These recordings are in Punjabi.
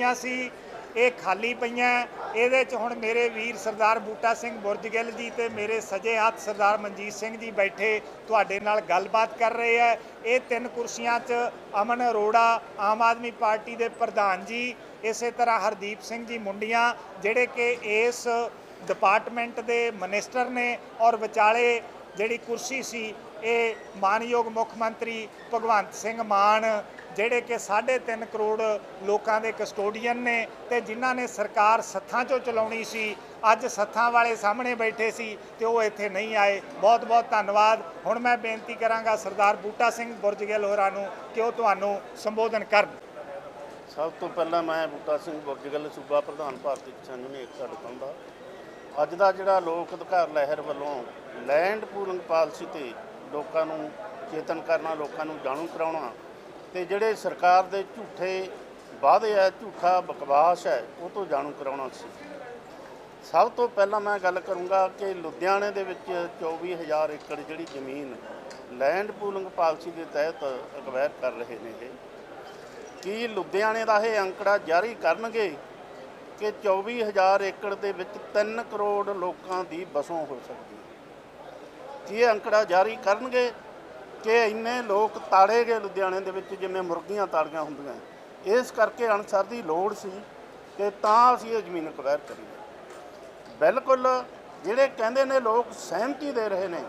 ਪਈਆਂ ਸੀ, ਇਹ ਖਾਲੀ ਪਈਆਂ। ਇਹਦੇ 'ਚ ਹੁਣ ਮੇਰੇ ਵੀਰ ਸਰਦਾਰ ਬੂਟਾ ਸਿੰਘ ਬੁਰਜਗਿੱਲ ਜੀ ਤੇ ਮੇਰੇ ਸਜੇ ਹੱਥ ਸਰਦਾਰ ਮਨਜੀਤ ਸਿੰਘ ਜੀ ਬੈਠੇ ਤੁਹਾਡੇ ਨਾਲ ਗੱਲਬਾਤ ਕਰ ਰਹੇ ਆ। ਇਹ ਤਿੰਨ ਕੁਰਸੀਆਂ 'ਚ ਅਮਨ ਅਰੋੜਾ, ਆਮ ਆਦਮੀ ਪਾਰਟੀ ਦੇ ਪ੍ਰਧਾਨ ਜੀ, ਇਸੇ ਤਰ੍ਹਾਂ ਹਰਦੀਪ ਸਿੰਘ ਜੀ ਮੁੰਡੀਆਂ, ਜਿਹੜੇ ਕਿ ਇਸ ਡਿਪਾਰਟਮੈਂਟ ਦੇ ਮਿਨਿਸਟਰ ਨੇ ਔਰ ਵਿਚਾਲੇ ਜਿਹੜੀ ਕੁਰਸੀ ਸੀ, ਇਹ ਮਾਨਯੋਗ ਮੁੱਖ ਮੰਤਰੀ ਭਗਵੰਤ ਸਿੰਘ ਮਾਨ, ਜਿਹੜੇ ਕਿ 3.5 ਕਰੋੜ ਲੋਕਾਂ ਦੇ ਕਸਟੋਡੀਅਨ ਨੇ ਤੇ ਜਿਨ੍ਹਾਂ ਨੇ ਸਰਕਾਰ ਸੱਥਾਂ 'ਚੋਂ ਚਲਾਉਣੀ ਸੀ, ਅੱਜ ਸੱਥਾਂ ਵਾਲੇ ਸਾਹਮਣੇ ਬੈਠੇ ਸੀ ਤੇ ਉਹ ਇੱਥੇ ਨਹੀਂ ਆਏ। ਬਹੁਤ ਬਹੁਤ ਧੰਨਵਾਦ। ਹੁਣ ਮੈਂ ਬੇਨਤੀ ਕਰਾਂਗਾ ਸਰਦਾਰ ਬੂਟਾ ਸਿੰਘ ਬੁਰਜਗਿੱਲ ਹੋਰਾਂ ਨੂੰ ਕਿ ਉਹ ਤੁਹਾਨੂੰ ਸੰਬੋਧਨ ਕਰਨ। ਸਭ ਤੋਂ ਪਹਿਲਾਂ ਮੈਂ ਬੂਟਾ ਸਿੰਘ ਬੁਰਜਗਲ ਸੂਬਾ ਪ੍ਰਧਾਨ ਭਾਰਤੀ ਕਿਸਾਨ ਯੂਨੀਅਨ ਏਕਤਾ ਦਾ ਅੱਜ ਦਾ ਜਿਹੜਾ ਲੋਕ ਅਧਿਕਾਰ ਲਹਿਰ ਵੱਲੋਂ ਲੈਂਡ ਪੂਲਿੰਗ ਪਾਲਿਸੀ ਤੇ ਲੋਕਾਂ ਨੂੰ ਚੇਤਨ ਕਰਨਾ, ਲੋਕਾਂ ਨੂੰ ਜਾਣੂ ਕਰਾਉਣਾ ਤੇ ਜਿਹੜੇ ਸਰਕਾਰ ਦੇ ਝੂਠੇ ਵਾਅਦੇ ਆ, ਝੂਠਾ ਬਕਵਾਸ ਹੈ, ਉਹ ਤੋਂ ਜਾਣੂ ਕਰਾਉਣਾ ਸੀ। ਸਭ ਤੋਂ ਪਹਿਲਾਂ ਮੈਂ ਗੱਲ ਕਰੂੰਗਾ ਕਿ ਲੁਧਿਆਣੇ ਦੇ ਵਿੱਚ 24000 ਏਕੜ ਜਿਹੜੀ ਜ਼ਮੀਨ ਲੈਂਡ ਪੂਲਿੰਗ ਪਾਲਿਸੀ ਦੇ ਤਹਿਤ ਅਕਵਾਇਰ ਕਰ ਰਹੇ ਨੇ ਇਹ। ਕੀ ਲੁਧਿਆਣੇ ਦਾ ਇਹ ਅੰਕੜਾ ਜਾਰੀ ਕਰਨਗੇ? ਕਿ 24000 ਏਕੜ ਦੇ ਵਿੱਚ 3 ਕਰੋੜ ਲੋਕਾਂ ਦੀ ਬਸੋਂ ਹੋ ਸਕਦੀ ਹੈ। ਕੀ ਇਹ ਅੰਕੜਾ ਜਾਰੀ ਕਰਨਗੇ ਕਿ ਇੰਨੇ ਲੋਕ ਤਾੜੇ ਗਏ ਲੁਧਿਆਣੇ ਦੇ ਵਿੱਚ ਜਿਵੇਂ ਮੁਰਗੀਆਂ ਤਾੜੀਆਂ ਹੁੰਦੀਆਂ? ਇਸ ਕਰਕੇ ਅਨਸਰ ਦੀ ਲੋੜ ਸੀ ਕਿ ਤਾਂ ਅਸੀਂ ਇਹ ਜ਼ਮੀਨ ਅਕਵਾਇਰ ਕਰੀਏ। ਬਿਲਕੁਲ, ਜਿਹੜੇ ਕਹਿੰਦੇ ਨੇ ਲੋਕ ਸਹਿਮਤੀ ਦੇ ਰਹੇ ਨੇ,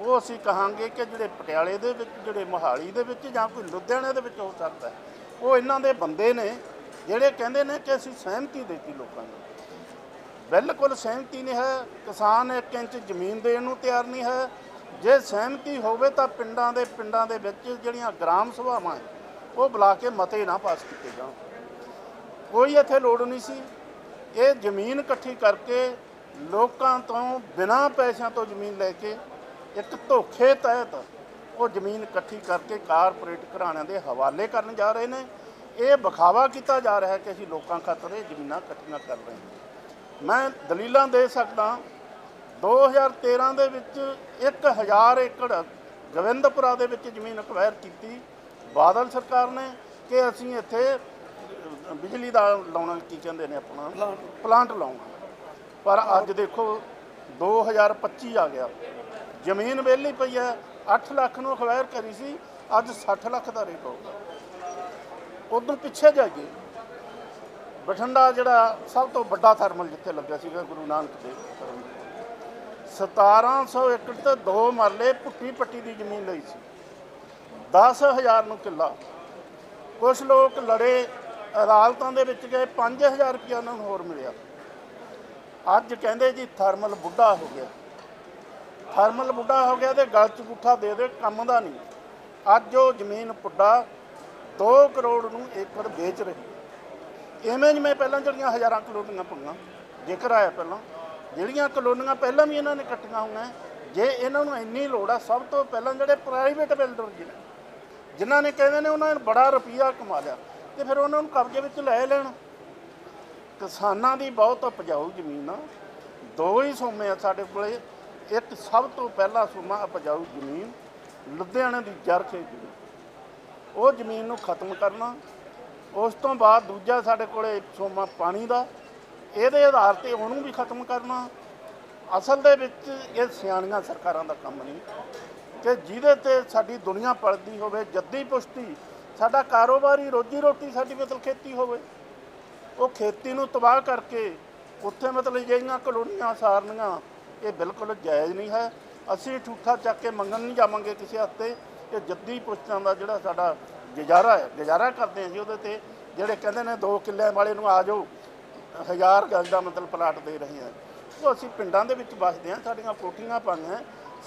ਉਹ ਅਸੀਂ ਕਹਾਂਗੇ ਕਿ ਜਿਹੜੇ ਪਟਿਆਲੇ ਦੇ ਵਿੱਚ, ਜਿਹੜੇ ਮੋਹਾਲੀ ਦੇ ਵਿੱਚ ਜਾਂ ਕੋਈ ਲੁਧਿਆਣੇ ਦੇ ਵਿੱਚ ਹੋ ਸਕਦਾ ਉਹ ਇਹਨਾਂ ਦੇ ਬੰਦੇ ਨੇ ਜਿਹੜੇ ਕਹਿੰਦੇ ਨੇ ਕਿ ਅਸੀਂ ਸਹਿਮਤੀ ਦਿੱਤੀ ਲੋਕਾਂ ਨੂੰ। ਬਿਲਕੁਲ ਸਹਿਮਤੀ ਨਹੀਂ ਹੈ। ਕਿਸਾਨ ਇੱਕ ਇੰਚ ਜ਼ਮੀਨ ਦੇਣ ਨੂੰ ਤਿਆਰ ਨਹੀਂ ਹੈ। ਜੇ ਸਹਿਮਤੀ ਹੋਵੇ ਤਾਂ ਪਿੰਡਾਂ ਦੇ ਪਿੰਡਾਂ ਦੇ ਵਿੱਚ ਜਿਹੜੀਆਂ ਗ੍ਰਾਮ ਸਭਾਵਾਂ ਉਹ ਬੁਲਾ ਕੇ ਮਤੇ ਨਾ ਪਾਸ ਕੀਤੇ ਜਾਣ। ਕੋਈ ਇੱਥੇ ਲੋੜ ਨਹੀਂ ਸੀ। ਇਹ ਜ਼ਮੀਨ ਇਕੱਠੀ ਕਰਕੇ ਲੋਕਾਂ ਤੋਂ ਬਿਨਾਂ ਪੈਸਿਆਂ ਤੋਂ ਜ਼ਮੀਨ ਲੈ ਕੇ ਇੱਕ ਧੋਖੇ ਤਹਿਤ ਉਹ ਜ਼ਮੀਨ ਇਕੱਠੀ ਕਰਕੇ ਕਾਰਪੋਰੇਟ ਘਰਾਣਿਆਂ ਦੇ ਹਵਾਲੇ ਕਰਨ ਜਾ ਰਹੇ ਨੇ। ਇਹ ਵਿਖਾਵਾ ਕੀਤਾ ਜਾ ਰਿਹਾ ਹੈ ਕਿ ਅਸੀਂ ਲੋਕਾਂ ਖਾਤਰ ਇਹ ਜ਼ਮੀਨਾਂ ਇਕੱਠੀਆਂ ਕਰ ਰਹੇ ਹਾਂ। ਮੈਂ ਦਲੀਲਾਂ ਦੇ ਸਕਦਾ 2013 ਦੇ ਵਿੱਚ 1000 ਏਕੜ ਗੋਬਿੰਦਪੁਰਾ ਦੇ ਵਿੱਚ ਜ਼ਮੀਨ ਅਕਵਾਇਰ ਕੀਤੀ ਬਾਦਲ ਸਰਕਾਰ ਨੇ ਕਿ ਅਸੀਂ ਇੱਥੇ ਬਿਜਲੀ ਦਾ ਲਾਉਣਾ ਕੀ ਕਹਿੰਦੇ ਨੇ ਆਪਣਾ? ਪਲਾਂਟ ਲਾਉਣਾ। ਪਰ ਅੱਜ ਦੇਖੋ 2025 ਆ ਗਿਆ। ਜ਼ਮੀਨ ਵਿਹਲੀ ਪਈ ਹੈ। 8 ਲੱਖ ਨੂੰ ਅਕਵਾਇਰ ਕਰੀ ਸੀ। ਅੱਜ 60 ਲੱਖ ਦਾ ਰੇਟ ਹੋ ਗਿਆ ਉਦੋਂ ਪਿੱਛੇ ਜਾਈਏ ਬਠਿੰਡਾ ਜਿਹੜਾ ਸਭ ਤੋਂ ਵੱਡਾ ਥਰਮਲ ਜਿੱਥੇ ਲੱਗਿਆ ਸੀਗਾ ਗੁਰੂ ਨਾਨਕ ਦੇਵ ਥਰਮਲ। 1700 ਏਕੜ ਤੇ ਦੋ ਮਰਲੇ ਪੁੱਟੀ ਪੱਟੀ ਦੀ ਜ਼ਮੀਨ ਲਈ ਸੀ। 10000 ਨੂੰ ਕਿੱਲਾ। ਕੁਝ ਲੋਕ ਲੜੇ, ਅਦਾਲਤਾਂ ਦੇ ਵਿੱਚ ਗਏ 5000 ਰੁਪਇਆ ਉਹਨਾਂ ਨੂੰ ਹੋਰ ਮਿਲਿਆ। ਅੱਜ ਕਹਿੰਦੇ ਜੀ ਥਰਮਲ ਬੁੱਢਾ ਹੋ ਗਿਆ। ਥਰਮਲ ਬੁੱਢਾ ਹੋ ਗਿਆ ਤੇ ਗਲ ਚ ਗੁੱਠਾ ਦੇ ਦੇ, ਕੰਮ ਦਾ ਨਹੀਂ। ਅੱਜ ਉਹ ਜ਼ਮੀਨ ਪੁੱਡਾ 2 ਕਰੋੜ ਨੂੰ ਏਕੜ ਵੇਚ ਰਹੇ। ਇਵੇਂ ਜਿਵੇਂ ਪਹਿਲਾਂ ਜਿਹੜੀਆਂ ਹਜ਼ਾਰਾਂ ਕਲੋਨੀਆਂ ਪਈਆਂ ਜ਼ਿਕਰ ਆਇਆ ਪਹਿਲਾਂ, ਜਿਹੜੀਆਂ ਕਲੋਨੀਆਂ ਪਹਿਲਾਂ ਵੀ ਇਹਨਾਂ ਨੇ ਕੱਟੀਆਂ ਹੋਈਆਂ, ਜੇ ਇਹਨਾਂ ਨੂੰ ਇੰਨੀ ਲੋੜ ਆ, ਸਭ ਤੋਂ ਪਹਿਲਾਂ ਜਿਹੜੇ ਪ੍ਰਾਈਵੇਟ ਬਿਲਡਰ ਜੀ ਜਿਨ੍ਹਾਂ ਨੇ ਕਹਿੰਦੇ ਨੇ ਉਹਨਾਂ ਨੇ ਬੜਾ ਰੁਪਈਆ ਕਮਾ ਲਿਆ, ਤੇ ਫਿਰ ਉਹਨਾਂ ਨੂੰ ਕਬਜ਼ੇ ਵਿੱਚ ਲੈ ਲੈਣ। ਕਿਸਾਨਾਂ ਦੀ ਬਹੁਤ ਉਪਜਾਊ ਜ਼ਮੀਨ ਆ। ਦੋ ਹੀ ਸੋਮੇ ਆ ਸਾਡੇ ਕੋਲੇ, ਇੱਕ ਸਭ ਤੋਂ ਪਹਿਲਾ ਸੋਮਾ ਉਪਜਾਊ ਜ਼ਮੀਨ, ਲੁਧਿਆਣੇ ਦੀ ਜਰਖੇ ਜ਼ਮੀਨ। ਉਹ ਜ਼ਮੀਨ ਨੂੰ ਖਤਮ ਕਰਨਾ, ਉਸ ਤੋਂ ਬਾਅਦ ਦੂਜਾ ਸਾਡੇ ਕੋਲੇ ਸੋਮਾ ਪਾਣੀ ਦਾ, ਇਹਦੇ ਆਧਾਰ ਤੇ ਉਹਨੂੰ ਵੀ ਖਤਮ ਕਰਨਾ। ਅਸਲ ਦੇ ਵਿੱਚ ਇਹ ਸਿਆਣੀਆਂ ਸਰਕਾਰਾਂ ਦਾ ਕੰਮ ਨਹੀਂ। ਕਿ ਜਿਹਦੇ ਤੇ ਸਾਡੀ ਦੁਨੀਆ ਪਲਦੀ ਹੋਵੇ, ਜੱਦੀ ਪੁਸ਼ਤੀ, ਸਾਡਾ ਕਾਰੋਬਾਰੀ ਰੋਜੀ ਰੋਟੀ ਸਾਡੀ ਮਤਲਬ ਖੇਤੀ ਹੋਵੇ। ਉਹ ਖੇਤੀ ਨੂੰ ਤਬਾਹ ਕਰਕੇ ਉੱਥੇ ਮਤਲਬ ਜਿਹੜੀਆਂ ਕਲੋਨੀਆਂ ਸਾਰਨੀਆਂ, ਇਹ ਬਿਲਕੁਲ ਜਾਇਜ਼ ਨਹੀਂ ਹੈ। ਅਸੀਂ ਠੂਠਾ ਚੱਕ ਕੇ ਮੰਗਣ ਨਹੀਂ ਜਾਵਾਂਗੇ ਕਿਸੇ ਹੱਤੇ ਕਿ ਜੱਦੀ ਪੁਸ਼ਤਾਂ ਦਾ ਜਿਹੜਾ ਸਾਡਾ ਗੁਜ਼ਾਰਾ ਹੈ, ਗੁਜ਼ਾਰਾ ਕਰਦੇ ਹਾਂ ਜੀ ਉਹਦੇ ਤੇ, ਜਿਹੜੇ ਕਹਿੰਦੇ ਨੇ ਦੋ ਕਿੱਲਿਆਂ ਵਾਲੇ ਨੂੰ ਆ ਜਾਓ, ਹਜ਼ਾਰ ਗਜ ਦਾ ਮਤਲਬ ਪਲਾਟ ਦੇ ਰਹੇ ਹਾਂ। ਉਹ ਅਸੀਂ ਪਿੰਡਾਂ ਦੇ ਵਿੱਚ ਵੱਸਦੇ ਹਾਂ, ਸਾਡੀਆਂ ਕੋਠੀਆਂ ਪਾਈਆਂ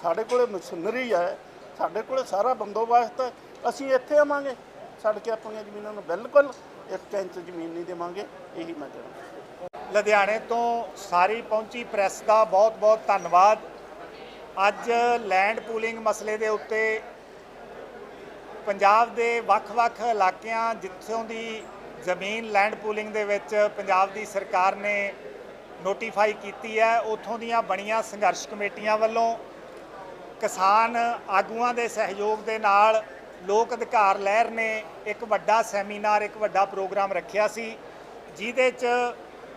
ਸਾਡੇ ਕੋਲੇ ਮਸ਼ੀਨਰੀ ਹੈ, ਸਾਡੇ ਕੋਲੇ ਸਾਰਾ ਬੰਦੋਬਸਤ ਹੈ, ਅਸੀਂ ਇੱਥੇ ਆਵਾਂਗੇ, ਛੱਡ ਕੇ ਆਪਣੀਆਂ ਜ਼ਮੀਨਾਂ ਨੂੰ ਬਿਲਕੁਲ ਇੱਕ ਇੰਚ ਜ਼ਮੀਨ ਨਹੀਂ ਦੇਵਾਂਗੇ, ਇਹੀ ਮੈਂ ਕਹਿਣਾ ਲੁਧਿਆਣੇ ਤੋਂ ਸਾਰੀ ਪਹੁੰਚੀ ਪ੍ਰੈਸ ਦਾ ਬਹੁਤ-ਬਹੁਤ ਧੰਨਵਾਦ। ਅੱਜ ਲੈਂਡ ਪੂਲਿੰਗ ਮਸਲੇ ਦੇ ਉੱਤੇ ਪੰਜਾਬ ਦੇ ਵੱਖ-ਵੱਖ ਇਲਾਕਿਆਂ ਜਿੱਥੋਂ ਦੀ ਜ਼ਮੀਨ ਲੈਂਡ ਪੂਲਿੰਗ ਦੇ ਵਿੱਚ ਪੰਜਾਬ ਦੀ ਸਰਕਾਰ ਨੇ ਨੋਟੀਫਾਈ ਕੀਤੀ ਹੈ, ਉਥੋਂ ਦੀਆਂ ਬਣੀਆਂ ਸੰਘਰਸ਼ ਕਮੇਟੀਆਂ ਵੱਲੋਂ ਕਿਸਾਨ ਆਗੂਆਂ ਦੇ ਸਹਿਯੋਗ ਦੇ ਨਾਲ ਲੋਕ ਅਧਿਕਾਰ ਲਹਿਰ ਨੇ ਇੱਕ ਵੱਡਾ ਸੈਮੀਨਾਰ, ਇੱਕ ਵੱਡਾ ਪ੍ਰੋਗਰਾਮ ਰੱਖਿਆ ਸੀ, ਜਿਹਦੇ 'ਚ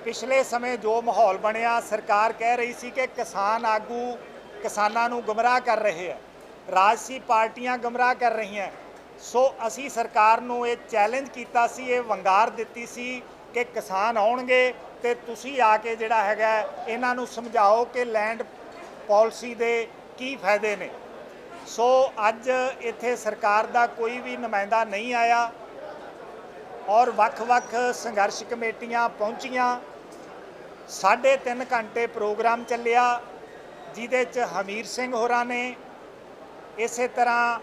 ਪਿਛਲੇ ਸਮੇਂ ਜੋ ਮਾਹੌਲ ਬਣਿਆ, ਸਰਕਾਰ ਕਹਿ ਰਹੀ ਸੀ ਕਿ ਕਿਸਾਨ ਆਗੂ ਕਿਸਾਨਾਂ ਨੂੰ ਗੁੰਮਰਾਹ ਕਰ ਰਹੇ ਆ ਰਾਜਸੀ ਪਾਰਟੀਆਂ ਗਮਰਾਹ ਕਰ ਰਹੀਆਂ ਸੋ ਅਸੀਂ ਸਰਕਾਰ ਨੂੰ ਇਹ ਚੈਲੰਜ ਕੀਤਾ ਸੀ, ਇਹ ਵੰਗਾਰ ਦਿੱਤੀ ਸੀ ਕਿ ਕਿਸਾਨ ਆਉਣਗੇ ਤੇ ਤੁਸੀਂ ਆ ਕੇ ਜਿਹੜਾ ਹੈਗਾ ਇਹਨਾਂ ਨੂੰ ਸਮਝਾਓ ਕਿ ਲੈਂਡ ਪਾਲਿਸੀ ਦੇ ਕੀ ਫਾਇਦੇ ਨੇ। ਸੋ ਅੱਜ ਇੱਥੇ ਸਰਕਾਰ ਦਾ ਕੋਈ ਵੀ ਨੁਮਾਇੰਦਾ ਨਹੀਂ ਆਇਆ ਔਰ ਵੱਖ-ਵੱਖ ਸੰਘਰਸ਼ ਕਮੇਟੀਆਂ ਪਹੁੰਚੀਆਂ। ਸਾਢੇ ਤਿੰਨ ਘੰਟੇ ਪ੍ਰੋਗਰਾਮ ਚੱਲਿਆ, ਜਿਹਦੇ ਚ ਹਮੀਰ ਸਿੰਘ ਹੋਰਾਂ ਨੇ ਇਸੇ ਤਰ੍ਹਾਂ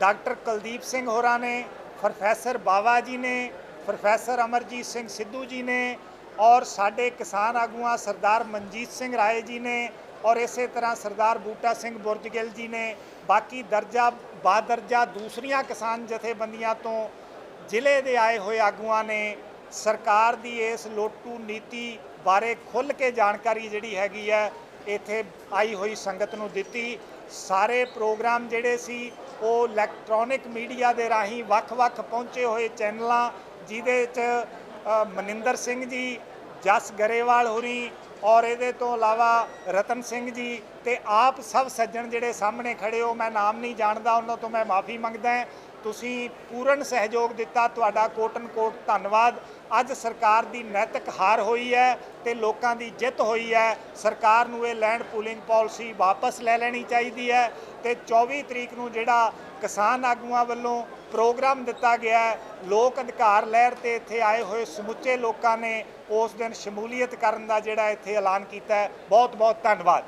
ਡਾਕਟਰ ਕੁਲਦੀਪ ਸਿੰਘ ਹੋਰਾਂ ਨੇ, ਪ੍ਰੋਫੈਸਰ ਬਾਵਾ ਜੀ ਨੇ, ਪ੍ਰੋਫੈਸਰ ਅਮਰਜੀਤ ਸਿੰਘ ਸਿੱਧੂ ਜੀ ਨੇ ਔਰ ਸਾਡੇ ਕਿਸਾਨ ਆਗੂਆਂ ਸਰਦਾਰ ਮਨਜੀਤ ਸਿੰਘ ਰਾਏ ਜੀ ਨੇ ਔਰ ਇਸੇ ਤਰ੍ਹਾਂ ਸਰਦਾਰ ਬੂਟਾ ਸਿੰਘ ਬੁਰਜਗਿੱਲ ਜੀ ਨੇ। ਬਾਕੀ ਦਰਜਾ ਬਾਦਰਜਾ ਦੂਸਰੀਆਂ ਕਿਸਾਨ ਜਥੇਬੰਦੀਆਂ ਤੋਂ ਜ਼ਿਲ੍ਹੇ ਦੇ ਆਏ ਹੋਏ ਆਗੂਆਂ ਨੇ ਸਰਕਾਰ ਦੀ ਇਸ ਲੋਟੂ ਨੀਤੀ ਬਾਰੇ ਖੁੱਲ੍ਹ ਕੇ ਜਾਣਕਾਰੀ ਜਿਹੜੀ ਹੈਗੀ ਹੈ, ਇੱਥੇ ਆਈ ਹੋਈ ਸੰਗਤ ਨੂੰ ਦਿੱਤੀ। ਸਾਰੇ ਪ੍ਰੋਗਰਾਮ ਜਿਹੜੇ ਸੀ ਉਹ ਇਲੈਕਟ੍ਰੋਨਿਕ ਮੀਡੀਆ ਦੇ ਰਾਹੀਂ ਵੱਖ-ਵੱਖ ਪਹੁੰਚੇ ਹੋਏ ਚੈਨਲਾਂ, ਜਿਹਦੇ 'ਚ ਮਨਿੰਦਰ ਸਿੰਘ ਜੀ, ਜਸ ਗਰੇਵਾਲ ਹੋਰੀ ਔਰ ਇਹਦੇ ਤੋਂ ਇਲਾਵਾ ਰਤਨ ਸਿੰਘ ਜੀ ਤੇ ਆਪ ਸਭ ਸੱਜਣ ਜਿਹੜੇ ਸਾਹਮਣੇ ਖੜੇ ਹੋ, ਮੈਂ ਨਾਮ ਨਹੀਂ ਜਾਣਦਾ, ਉਹਨਾਂ ਤੋਂ ਮੈਂ ਮਾਫੀ ਮੰਗਦਾ ਤੁਸੀਂ ਪੂਰਨ ਸਹਿਯੋਗ ਦਿੱਤਾ, ਤੁਹਾਡਾ ਕੋਟਨ ਕੋਟ ਧੰਨਵਾਦ। ਅੱਜ ਸਰਕਾਰ ਦੀ ਨੈਤਿਕ ਹਾਰ ਹੋਈ ਹੈ ਤੇ ਲੋਕਾਂ ਦੀ ਜਿੱਤ ਹੋਈ ਹੈ। ਸਰਕਾਰ ਨੂੰ ਇਹ ਲੈਂਡ ਪੂਲਿੰਗ ਪਾਲਿਸੀ ਵਾਪਸ ਲੈ ਲੈਣੀ ਚਾਹੀਦੀ ਹੈ ਤੇ 24 ਤਰੀਕ ਨੂੰ ਜਿਹੜਾ ਕਿਸਾਨ ਆਗੂਆਂ ਵੱਲੋਂ ਪ੍ਰੋਗਰਾਮ ਦਿੱਤਾ ਗਿਆ ਲੋਕ ਅਧਿਕਾਰ ਲਹਿਰ ਤੇ ਇੱਥੇ ਆਏ ਹੋਏ ਸਮੁੱਚੇ ਲੋਕਾਂ ਨੇ ਉਸ ਦਿਨ ਸ਼ਮੂਲੀਅਤ ਕਰਨ ਦਾ ਜਿਹੜਾ ਇੱਥੇ ਐਲਾਨ ਕੀਤਾ ਹੈ। ਬਹੁਤ ਬਹੁਤ ਧੰਨਵਾਦ।